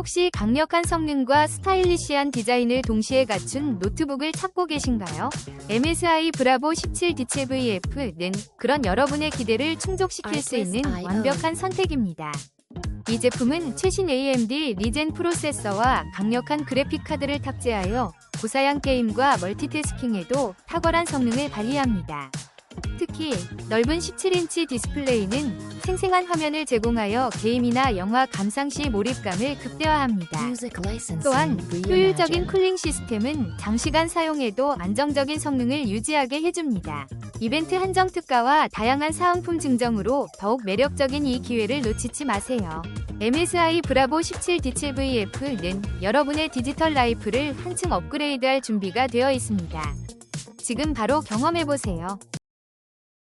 혹시 강력한 성능과 스타일리시한 디자인을 동시에 갖춘 노트북을 찾고 계신가요? MSI 브라보 17 DCVF는 그런 여러분의 기대를 충족시킬 수 있는 완벽한 선택입니다. 이 제품은 최신 AMD 리젠 프로세서와 강력한 그래픽 카드를 탑재하여 고사양 게임과 멀티태스킹에도 탁월한 성능을 발휘합니다. 특히 넓은 17인치 디스플레이는 생생한 화면을 제공하여 게임이나 영화 감상 시 몰입감을 극대화합니다. 또한 효율적인 쿨링 시스템은 장시간 사용해도 안정적인 성능을 유지하게 해줍니다. 이벤트 한정 특가와 다양한 사은품 증정으로 더욱 매력적인 이 기회를 놓치지 마세요. MSI 브라보 17 D7VF는 여러분의 디지털 라이프를 한층 업그레이드할 준비가 되어 있습니다. 지금 바로 경험해보세요.